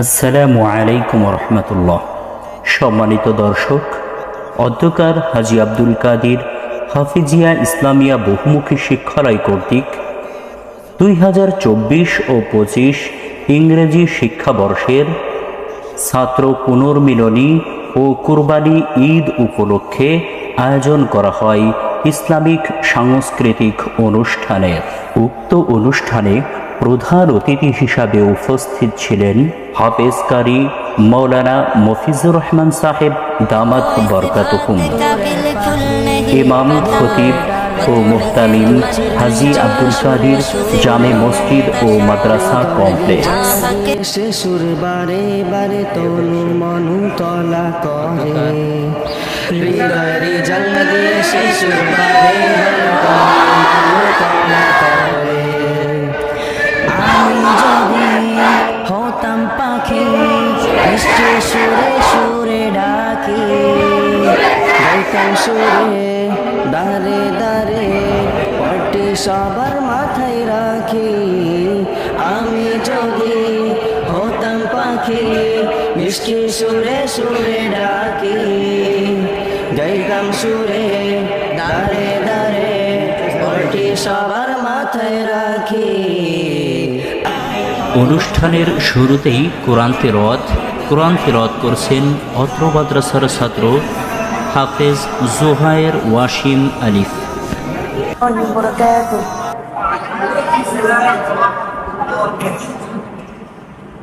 আসসালামু আলাইকুম রহমতুল্লাহ সম্মানিত দর্শক, অধ্যকার হাজি আব্দুল কাদির হাফিজিয়া ইসলামিয়া বহুমুখী শিক্ষালয় কর্তৃক দুই হাজার চব্বিশ ও পঁচিশ ইংরেজি শিক্ষাবর্ষের ছাত্র পুনর্মিলনী ও কুরবানি ঈদ উপলক্ষে আয়োজন করা হয় ইসলামিক সাংস্কৃতিক অনুষ্ঠানের। উক্ত অনুষ্ঠানে প্রধান অতিথি হিসাবে উপস্থিত ছিলেন হাফেজ কারি মৌলানা মফিজুর রহমান সাহেব দামাত বরকাতুহুম। ইমাম, খতিব ও মুহতামিম হাজি আব্দুল কাদির জামে মসজিদ ও মাদ্রাসা কমপ্লেক্স। বারে বারে তনু মনু তলা করে। জন্ম দিয়ে শিশুর বারে বারে তনু মনু তলা করে। সুরে সুরে ডাকি। গাইতাম সুরে দারে দারে পটি সবার মাথায় রাখি। আমি যদি হতাম পাখি, মিষ্টি সুরে সুরে ডাকি। গাইতাম সুরে দারে দারে পটি সবার মাথায় রাখি। অনুষ্ঠানের শুরুতেই কোরআন তেরত কোরআন তেরত করছেন অত্র মাদ্রাসার ছাত্র হাফেজ জোহায়ের ওয়াসিম আলিফ الله وبركاته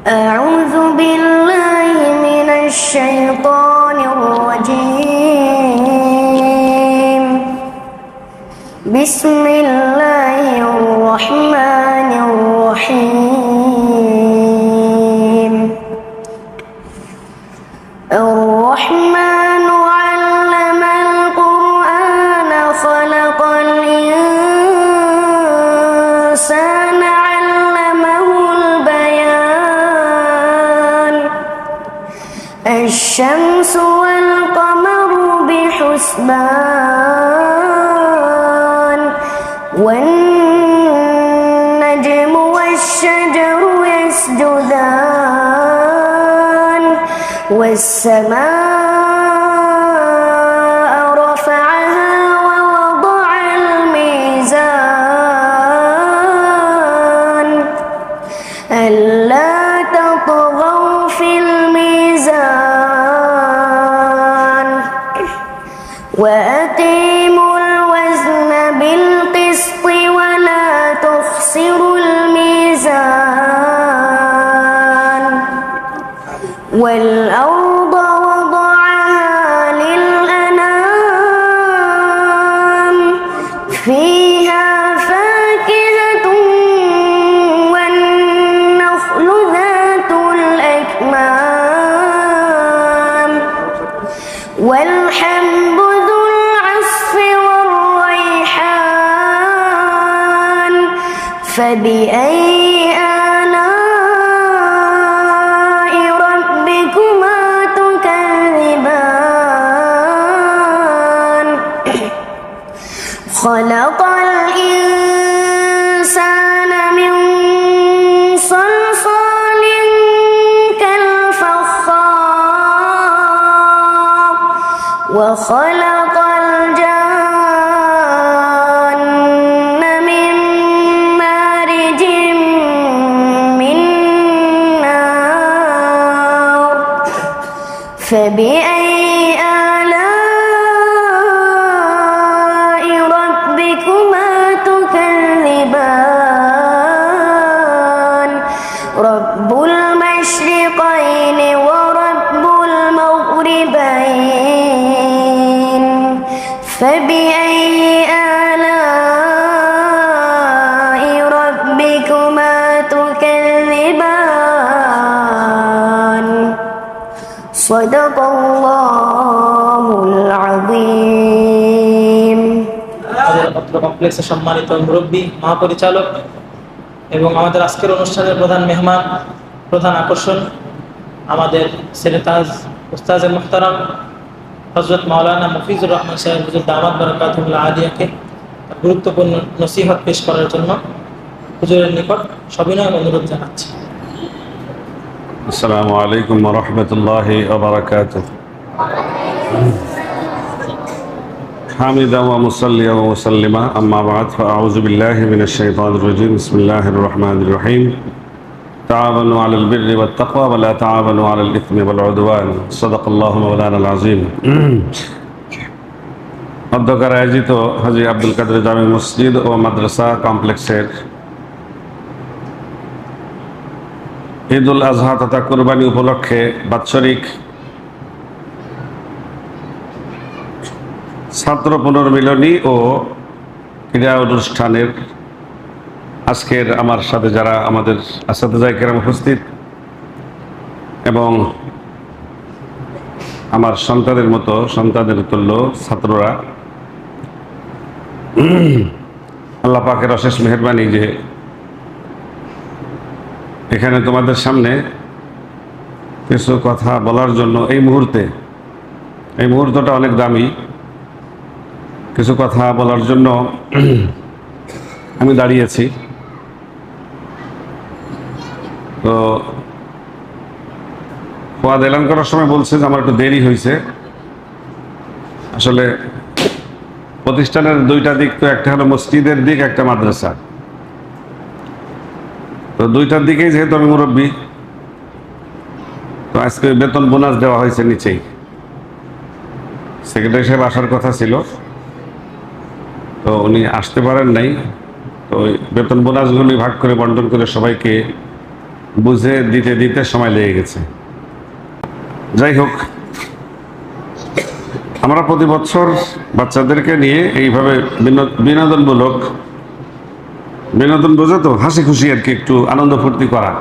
أعوذ بالله من الشيطان الرجيم بسم الله الرحمن بحسبان والنجم والشجر يسجدان والسماء فبأي آلاء ربكما تكذبان؟ خلق الإنسان من صلصال كالفخار وخلق فبأي صدق الله العظيم আমাদের অত্র কমপ্লেক্সের সম্মানিত মুরব্বী মহাপরিচালক এবং আমাদের আজকের অনুষ্ঠানের প্রধান মেহমান প্রধান আকর্ষণ আমাদের সেনেতাজ উস্তাজ মুহতারাম হজরত মাওলানা মফিজুর রহমান সাহেব হুজুর দামাদ বরকাতুল্লাহ আলিয়াকে গুরুত্বপূর্ণ নসিহত পেশ করার জন্য হুজুরের নিকট সবিনয় অনুরোধ জানাচ্ছি السلام عليكم ورحمة الله وبركاته حامدا ومصليا ومسلما أما بعد فأعوذ بالله من الشيطان الرجيم بسم الله الرحمن الرحيم تعاونوا على البر والتقوى ولا تعاونوا على الإثم والعدوان صدق الله مولانا العظيم অধ্যকার আয়োজিত হাজি আব্দুল কাদের জামি মসজিদ ও মাদ্রাসা কমপ্লেক্সের ঈদ উল আজহা তথা কোরবানি উপলক্ষে বাৎসরিক ছাত্র পুনর্মিলনী ও ক্রীড়া অনুষ্ঠানের আজকের আমার সাথে যারা আমাদের আসাদাই কেরাম উপস্থিত এবং আমার সন্তানের মতো সন্তানের তুল্য ছাত্ররা, আল্লাহ পাকের অশেষ মেহরবানি যে এখানে তোমাদের সামনে কিছু কথা বলার জন্য এই মুহূর্তে, এই মুহূর্তটা অনেক দামি। কিছু কথা বলার জন্য আমি দাঁড়িয়েছি। তো পদ এলান করার সময় বলছে যে আমার একটু দেরি হয়েছে। আসলে প্রতিষ্ঠানের দুইটা দিক তো, একটা হলো মসজিদের দিক, একটা মাদ্রাসা তো দুইটার দিকেই যেহেতু আমি মুরব্বী, তো আজকে বেতন বোনাস দেওয়া হয়েছে নিচেই। সেক্রেটারি সাহেব আসার কথা ছিল, তো উনি আসতে পারেন নাই, তো বেতন বোনাসগুলি ভাগ করে বন্টন করে সবাইকে বুঝে দিতে দিতে সময় লেগে গেছে। যাই হোক, আমরা প্রতি বছর বাচ্চাদেরকে নিয়ে এইভাবে বিনো- বিনোদনমূলক বিনোদন বোঝো তো, হাসি খুশি আর কি একটু আনন্দ ফুর্তি করা।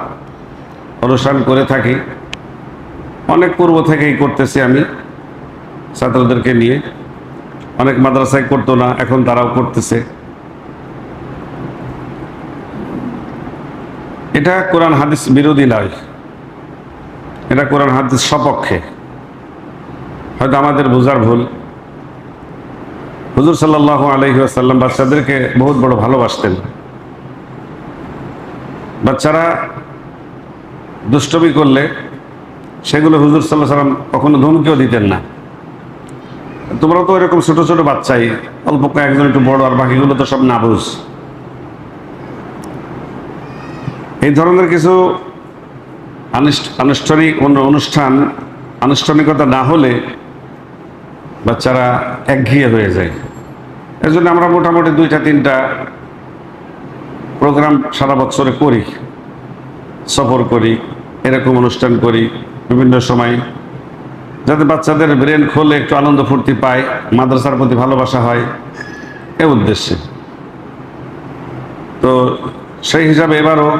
অনুষ্ঠান করে থাকি। অনেক পূর্ব থেকেই করতেছি আমি ছাত্রদেরকে নিয়ে। অনেক মাদ্রাসায় করতো না, এখন তারাও করতেছে। এটা কোরআন হাদিস বিরোধী নয়। এটা কোরআন হাদিস সপক্ষে। হয়তো আমাদের বোঝার ভুল। হুজুর সাল্লাহ আলহি আসাল্লাম বাচ্চাদেরকে বহুত বড় ভালোবাসতেন। বাচ্চারা দুষ্টমি করলে সেগুলো হুজুর সাল্লাহ সাল্লাম কখনো ধমকেও দিতেন না। তোমরা তো এরকম ছোট ছোট বাচ্চাই, অল্প কয়েকজন একটু বড় আর বাকিগুলো তো সব নাবুজ। এই ধরনের কিছু আনুষ্ঠানিক অনুষ্ঠান, আনুষ্ঠানিকতা না হলে বাচ্চারা একঘিয়ে হয়ে যায়। এর জন্য আমরা মোটামুটি দুইটা, তিনটা প্রোগ্রাম সারা বছরে করি, সফর করি, এরকম অনুষ্ঠান করি, বিভিন্ন সময়। যাতে বাচ্চাদের ব্রেন খোলে, একটু আনন্দ ফুর্তি পায়, মাদ্রাসার প্রতি ভালোবাসা হয়, এ উদ্দেশ্যে। তো সেই হিসাবে এবারও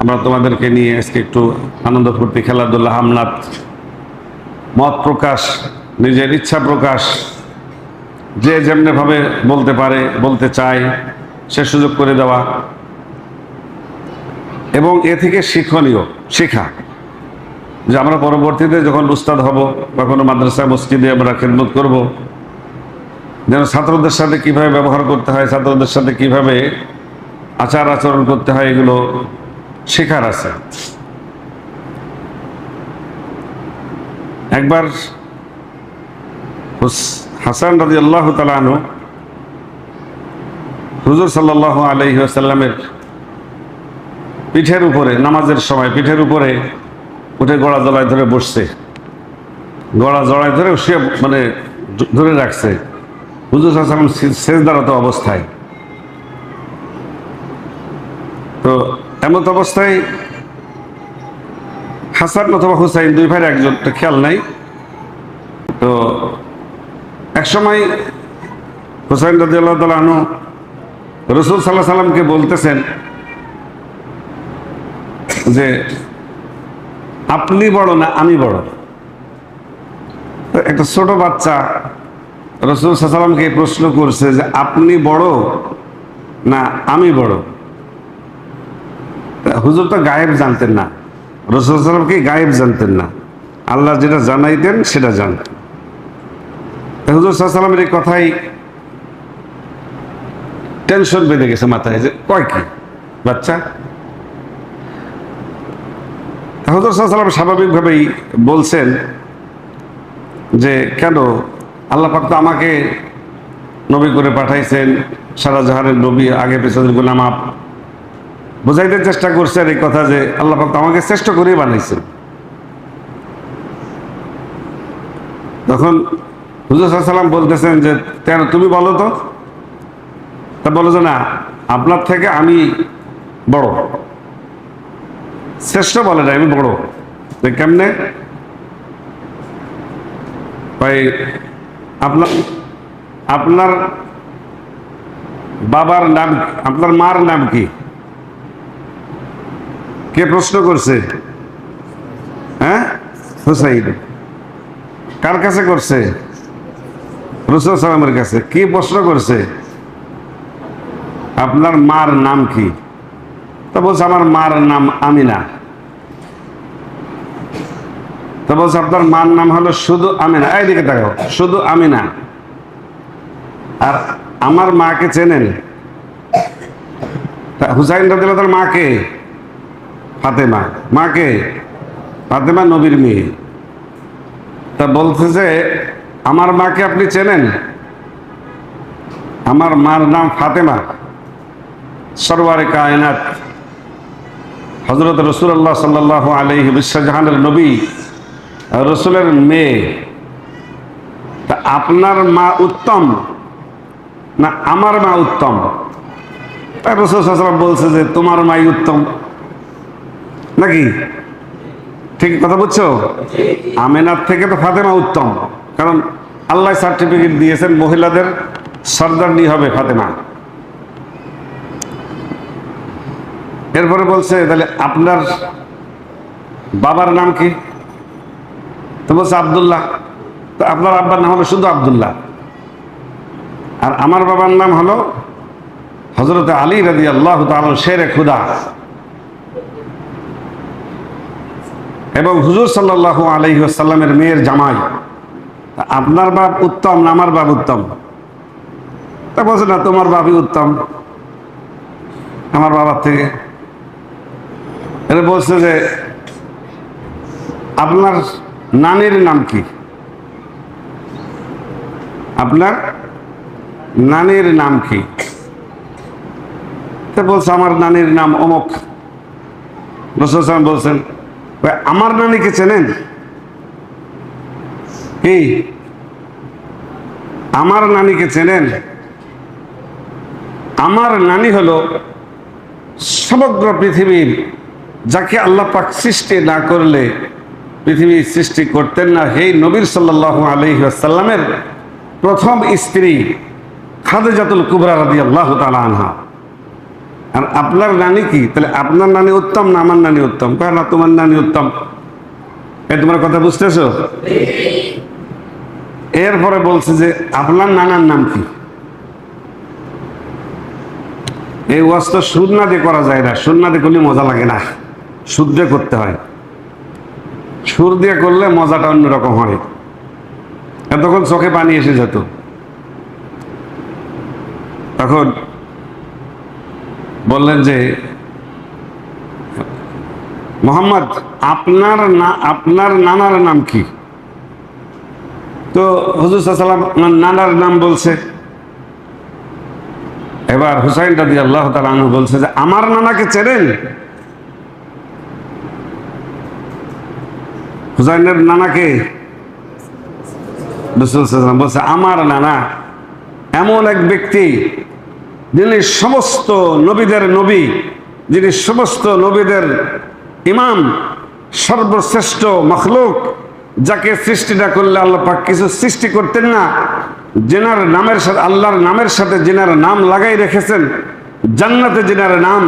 আমরা তোমাদেরকে নিয়ে আজকে একটু আনন্দ ফুর্তি, খেলাধুলা হামলাত মত প্রকাশ, নিজের ইচ্ছা প্রকাশ, যে যেমনিভাবে বলতে পারে, বলতে চায় সে সুযোগ করে দেওয়া। এবং এ থেকে শিক্ষণীয় শেখা যে আমরা পরবর্তীতে যখন উস্তাদ হব বা কোনো মাদ্রাসা, মসজিদে আমরা খেদমত করব, যেন ছাত্রদের সাথে কীভাবে ব্যবহার করতে হয়, ছাত্রদের সাথে কীভাবে আচার আচরণ করতে হয়, এগুলো শেখার আছে। একবার হাসান রাজি আল্লাহ তালানু হুজুর সাল্লাহ আলহি আসাল্লামের পিঠের উপরে, নামাজের সময় পিঠের উপরে উঠে গড়া জড়ায় ধরে বসছে। গড়া জড়ায় ধরে সে মানে ধরে রাখছে। হুজুর সাল্লাম শেষ দাঁড়াতো অবস্থায়। তো এমত অবস্থায় হাসান অথবা হুসাইন দুই ভাইয়ের একজন তো খেয়াল নাই। তো একসময় হুসাইন রাজি আল্লাহ তালু রসুল সাল্লাহ সাল্লামকে বলতেছেন যে, আপনি বড় না আমি বড়? একটা ছোট বাচ্চা রসুল সাল্লামকে প্রশ্ন করছে যে, আপনি বড় না আমি বড়? হুজুর তো গায়েব জানতেন না। রসুল সাল্লামকে গায়েব জানতেন না। আল্লাহ যেটা জানাইতেন সেটা জানতেন। হুজুর সাল্লামের এই কথাই টেনশন বেঁধে গেছে মাথায় যে, কয় কি? বাচ্চা? হজর স্বাভাবিকভাবেই বলছেন যে, কেন? আল্লাহ পাক তো আমাকে নবী করে পাঠাইছেন, সারা জাহানের নবী, আগে পেছনের গোলাম আপ। বোঝাইতে চেষ্টা করছেন এই কথা যে, আল্লাহ পাক তো আমাকে শ্রেষ্ঠ করেই বানাইছেন। তখন হুজুর সাল্লাম বলতেছেন যে, কেন তুমি বলো তো? তা বলে যে, না, আপনার থেকে আমি বড়। শ্রেষ্ঠ বলে না আমি বড়। কেমনে? ভাই, আপনার আপনার বাবার নাম, আপনার মার নাম কি? কে প্রশ্ন করছে? হ্যাঁ? হুসাইন। কার কাছে করছে? রসুল সালামের কাছে। কি প্রশ্ন করছে? আপনার মার নাম কি? তো বলছে, আমার মার নাম আমিনা। তো বলছে, আপনার মার নাম হলো শুধু আমিনা। এইদিকে দেখো শুধু আমিনা। আর আমার মাকে চেনেন? হুসাইন রাদিল তার মাকে? ফাতেমা। মাকে? ফাতেমা নবীর মেয়ে। তা বলছে যে, আমার মাকে আপনি চেনেন? আমার মার নাম ফাতেমা। সরওয়ারে কায়নাত। হজরত রসুল্লাহ সাল্লাহ আলহি বিশ্বজাহানের নবী, রসুলের মেয়ে। তা আপনার মা উত্তম না আমার মা উত্তম? তাই রসুল সাল্লাম বলছে যে, তোমার মাই উত্তম। নাকি? ঠিক কথা বুঝছ? আমেনার থেকে তো ফাতেমা উত্তম। কারণ আল্লাহ সার্টিফিকেট দিয়েছেন মহিলাদের সর্দারনি হবে ফাতেমা। এরপরে বলছে, তাহলে আপনার বাবার নাম কি? তো বলছে, আবদুল্লাহ। তো আপনার আব্বার নাম হলো শুধু আবদুল্লাহ। আর আমার বাবার নাম হলো হজরত আলী রাজি আল্লাহ শেরে খুদা। এবং হুজুর সাল্লাহ আলহি আসাল্লামের মেয়ের জামাই। আপনার বাপ উত্তম না আমার বাপ উত্তম? তা বলছে, না, তোমার বাপই উত্তম। আমার বাবার থেকে এটা বলছে যে, আপনার নানির নাম কি? আপনার নানির নাম কি? বলছে, আমার নানির নাম অমক। রসুল বলছেন "ওই আমার নানিকে চেনেন? কি? আমার নানিকে চেনেন? আমার নানি হলো সমগ্র পৃথিবীর যাকে আল্লাহ পাক সৃষ্টি না করলে পৃথিবী সৃষ্টি করতেন না। সেই নবীর সাল্লাহ আলহি আসাল্লামের প্রথম স্ত্রী খাদেজাতুল কুবরা রাদি আল্লাহ তালা আর আপনার নানি কি? তাহলে আপনার নানি উত্তম না আমার নানি উত্তম? কয় তোমার নানি উত্তম। এ, তোমার কথা বুঝতেছো? এরপরে বলছে যে, আপনার নানার নাম কি? এই ওয়াজ তো দিয়ে করা যায় না। দিয়ে করলে মজা লাগে না। সুদ দিয়ে করতে হয়। সুর দিয়ে করলে মজাটা অন্যরকম হয়। তখন চোখে পানি এসে যেত। তখন বললেন যে, মোহাম্মদ, আপনার না, আপনার নানার নাম কি? তো হুজুর সাল্লাম নানার নাম বলছে। এবার হুসাইন রাদি আল্লাহ তালু বলছে যে, আমার নানাকে চেনেন? হুসাইনের নানাকে রসুল সাল্লাম বলছে, আমার নানা এমন এক ব্যক্তি যিনি সমস্ত নবীদের নবী, যিনি সমস্ত নবীদের ইমাম, সর্বশ্রেষ্ঠ মখলুক, যাকে সৃষ্টি না করলে আল্লাহ পাক কিছু সৃষ্টি করতেন না জেনার নামের সাথে, আল্লাহর নামের সাথে জেনার নাম লাগাই রেখেছেন, জান্নাতে জেনার নাম,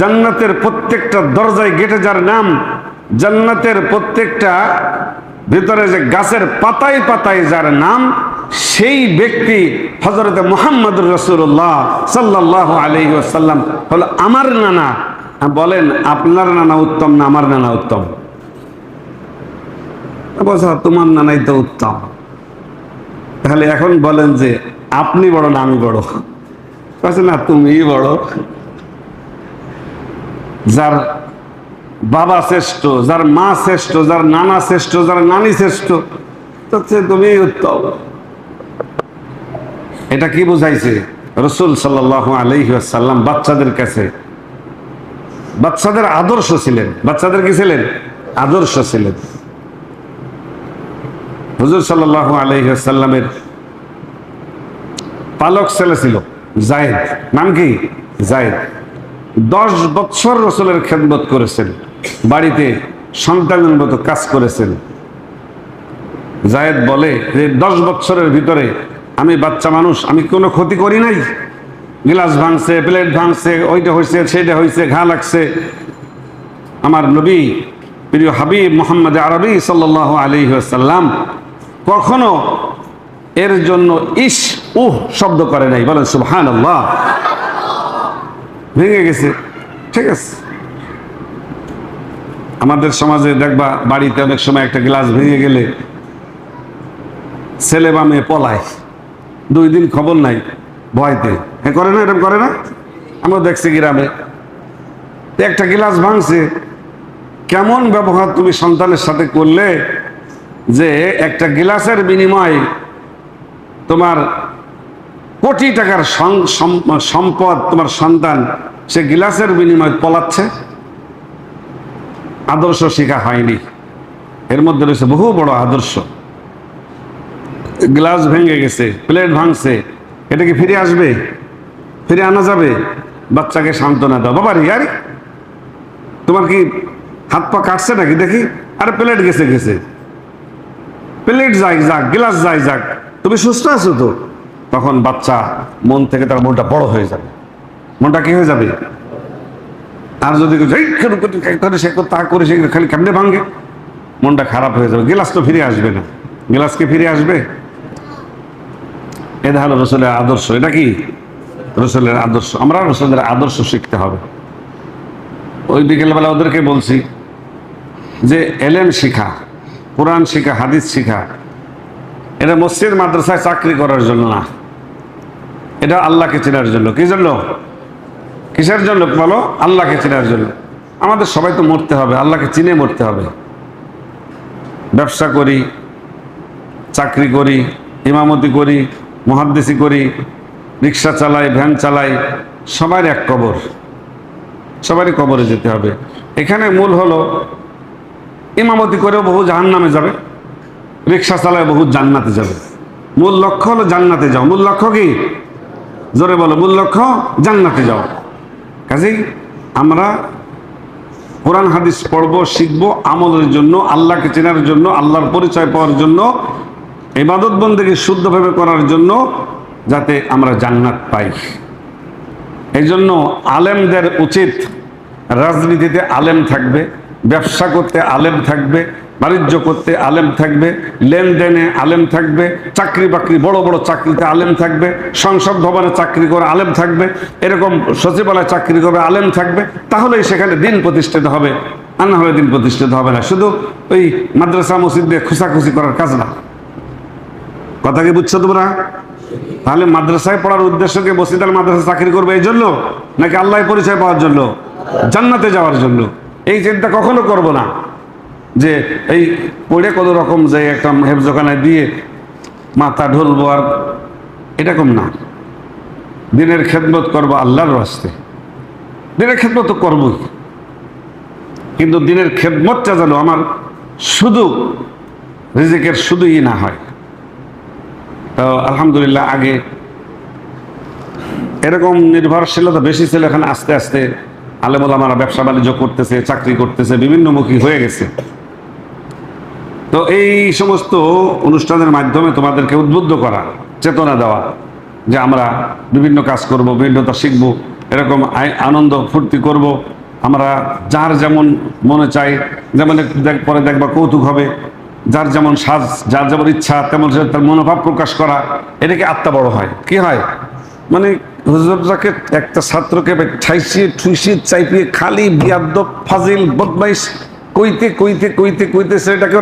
জান্নাতের প্রত্যেকটা দরজায় গেটে যার নাম জান্নাতের প্রত্যেকটা ভিতরে যে গাছের পাতায় পাতায় যার নাম, সেই ব্যক্তি হজরত মোহাম্মদ রসুল্লাহ সাল্লাহ আলহি আসাল্লাম হলো আমার নানা। বলেন, আপনার নানা উত্তম না আমার নানা উত্তম? তোমার নানাই তো উত্তম। তাহলে এখন বলেন যে, আপনি বড় না আমি বড়? বলছে, না তুমি বড়। যার বাবা শ্রেষ্ঠ, যার মা শ্রেষ্ঠ, যার নানা শ্রেষ্ঠ, যার নানি শ্রেষ্ঠ, তার তুমি উত্তম। এটা কি বুঝাইছে? রসুল সাল্লাহ আলহিহাসাল্লাম বাচ্চাদের কাছে, বাচ্চাদের আদর্শ ছিলেন। বাচ্চাদের কি ছিলেন? আদর্শ ছিলেন। হুজুর সাল্লাহ আলহিহাসাল্লামের পালক ছেলে ছিল, জায়েদ। নাম কি? জায়েদ। দশ বৎসর রসুলের খেদমত করেছেন, বাড়িতে সন্তানের মতো কাজ করেছেন। জায়েদ বলে যে, দশ বৎসরের ভিতরে আমি বাচ্চা মানুষ, আমি কোনো ক্ষতি করি নাই। গ্লাস ভাঙছে, প্লেট ভাঙছে, ওইটা হয়েছে সেইটা হয়েছে ঘা লাগছে। আমার নবী, প্রিয় হাবিব মোহাম্মদ আরবি সাল্লাহ আলী সাল্লাম কখনো এর জন্য ইস উহ শব্দ করে নাই। বলেন সুবহান আল্লাহ ভেঙে গেছে। ঠিক আছে। আমাদের সমাজে দেখবা, বাড়িতে অনেক সময় একটা গ্লাস ভেঙে গেলে ছেলে বা মেয়ে পলায়। দুই দিন খবর নাই ভয়তে। হ্যাঁ করে না এরকম করে না? আমরা দেখছি গ্রামে। একটা গ্লাস ভাঙছে। কেমন ব্যবহার তুমি সন্তানের সাথে করলে যে একটা গ্লাসের বিনিময়ে তোমার কোটি টাকার সম্পদ তোমার সন্তান, সে গিলাসের বিনিময়ে পলাচ্ছে। আদর্শ শেখা হয়নি। এর মধ্যে রয়েছে বহু বড় আদর্শ। গ্লাস ভেঙে গেছে, প্লেট ভাঙছে, এটা কি ফিরে আসবে? ফিরে আনা যাবে? বাচ্চাকে সান্ত্বনা দাও। বাবা রে তোমার কি হাত পা কাটছে নাকি? দেখি। আরে, প্লেট গেছে গেছে। প্লেট যাই যাক, গ্লাস যাই যাক। তুমি সুস্থ আছো তো? তখন বাচ্চা মন থেকে তার মনটা বড় হয়ে যাবে। মনটা কি হয়ে যাবে? আর যদি কেউ, "এই, কেন করতে- এই করে সে তা করে সে খালি কেমনে ভাঙ্গে মনটা খারাপ হয়ে যাবে। গিলাস তো ফিরে আসবে না। গিলাস কি ফিরে আসবে? এটা হলো রসুলের আদর্শ এটা কি? রসুলের আদর্শ। আমরা রসুলের আদর্শ শিখতে হবে। ওই বিকেলবেলা ওদেরকে বলছি যে এলেন শিখা কোরআন শিখা হাদিস শিখা। এটা মসজিদ মাদ্রাসায় চাকরি করার জন্য না। এটা আল্লাহকে চেনার জন্য। কি জন্য? কিসের জন্য বলো? আল্লাহকে চেনার জন্য। আমাদের সবাই তো মরতে হবে, আল্লাহকে চিনে মরতে হবে। ব্যবসা করি, চাকরি করি, ইমামতি করি মহাদ্দেশি করি, রিক্সা চালাই, ভ্যান চালাই, সবার এক কবর। সবারই কবরে যেতে হবে। এখানে মূল হলো, ইমামতি করেও বহু জাহান নামে যাবে, রিক্সা চালায় বহু জান্নাতে যাবে। মূল লক্ষ্য হলো জান্নাতে যাও মূল লক্ষ্য কি? জোরে বলো, মূল লক্ষ্য জান্নাতে যাও। কাজেই আমরা কোরআন, হাদিস পড়ব, শিখব আমলের জন্য, আল্লাহকে চেনার জন্য, আল্লাহর পরিচয় পাওয়ার জন্য, ইবাদত বন্দেকে শুদ্ধভাবে করার জন্য যাতে আমরা জান্নাত পাই। এই জন্য আলেমদের উচিত রাজনীতিতে আলেম থাকবে, ব্যবসা করতে আলেম থাকবে বাণিজ্য করতে আলেম থাকবে, লেনদেনে আলেম থাকবে, চাকরি বাকরি, বড় বড় চাকরিতে আলেম থাকবে, সংসদ ভবনে চাকরি করে আলেম থাকবে, এরকম সচিবালয় চাকরি করে আলেম থাকবে, তাহলেই সেখানে দিন প্রতিষ্ঠিত হবে। আর না হলে দিন প্রতিষ্ঠিত হবে না। শুধু ওই মাদ্রাসা মসজিদ দিয়ে খুশাখুশি করার কাজ না। কথা কি বুঝছ তোমরা? তাহলে মাদ্রাসায় পড়ার উদ্দেশ্যকে বসিদার মাদ্রাসা চাকরি করবে এই জন্য? নাকি আল্লাহ পরিচয় পাওয়ার জন্য? জান্নাতে যাওয়ার জন্য? এই চিন্তা কখনো করব না। যে এই পড়ে কত রকম যে একটা হেফজখানায় দিয়ে মাথা ঢলবো আর এরকম না। দিনের খেদমত করব আল্লাহর রাস্তে। দিনের খেদমত তো করবই। কিন্তু দিনের খেদমতটা যেন আমার শুধু রিজিকের শুধুই না হয়। তো আলহামদুলিল্লাহ আগে এরকম নির্ভরশীলতা বেশি ছিল, এখানে আস্তে আস্তে আলেমুলামারা ব্যবসা বাণিজ্য করতেছে, চাকরি করতেছে, বিভিন্নমুখী হয়ে গেছে। তো এই সমস্ত অনুষ্ঠানের মাধ্যমে তোমাদেরকে উদ্বুদ্ধ করা, চেতনা দেওয়া, যে আমরা বিভিন্ন কাজ করব, বিভিন্নতা শিখব, এরকম আনন্দ ফুর্তি করব, আমরা যার যেমন মনে চাই, যেমন পরে দেখবা কৌতুক হবে, যার যেমন সাজ, যার যেমন ইচ্ছা, তেমন তার মনোভাব প্রকাশ করা, এটাকে আত্মা বড় হয়। কি হয়? মানে হুজুরটাকে একটা ছাত্রকে ঠাইসিয়ে, ঠুইসিয়ে, চাইপিয়ে খালি বিয়াদ্দ ফাজিল, বদমাইশ কইতে কইতে কইতে কইতে সেটাকে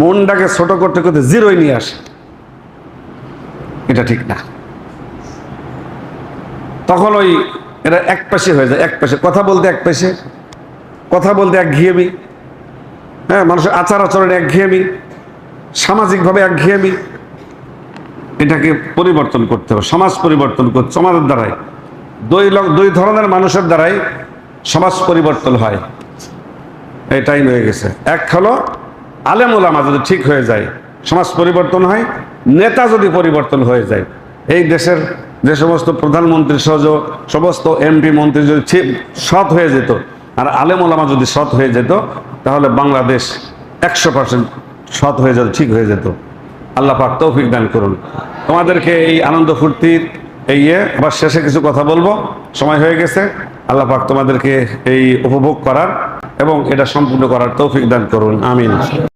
মনটাকে ছোট করতে করতে জিরোয় নিয়ে আসে। এটা ঠিক না। তখন ওই এরা এক পাশে হয়ে যায়, এক পাশে। কথা বলতে এক পাশে, কথা বলতে একঘেয়েমি হ্যাঁ মানুষের আচার আচরণ একঘেয়েমি সামাজিকভাবে একঘেয়েমি এটাকে পরিবর্তন করতে হবে, সমাজ পরিবর্তন করতে সমাজের দ্বারাই দুই দুই ধরনের মানুষের দ্বারাই সমাজ পরিবর্তন হয়। এই টাইম হয়ে গেছে। এক হলো, আলেম ওলামা যদি ঠিক হয়ে যায়, সমাজ পরিবর্তন হয়, নেতা যদি পরিবর্তন হয়ে যায়, এই দেশের যে সমস্ত প্রধানমন্ত্রী সহ সমস্ত এমপি মন্ত্রী যদি ঠিক সৎ হয়ে যেত, আর আলেম ওলামা যদি সৎ হয়ে যেত, তাহলে বাংলাদেশ একশো পার্সেন্ট সৎ হয়ে যেত, ঠিক হয়ে যেত। আল্লাহ পাক তৌফিক দান করুন। তোমাদেরকে এই আনন্দ ফুর্তির এই ইয়ে আবার শেষে কিছু কথা বলব। সময় হয়ে গেছে। আল্লাহ পাক তোমাদেরকে এই উপভোগ করার এবং এটা সম্পূর্ণ করার তৌফিক দান করুন। আমিন।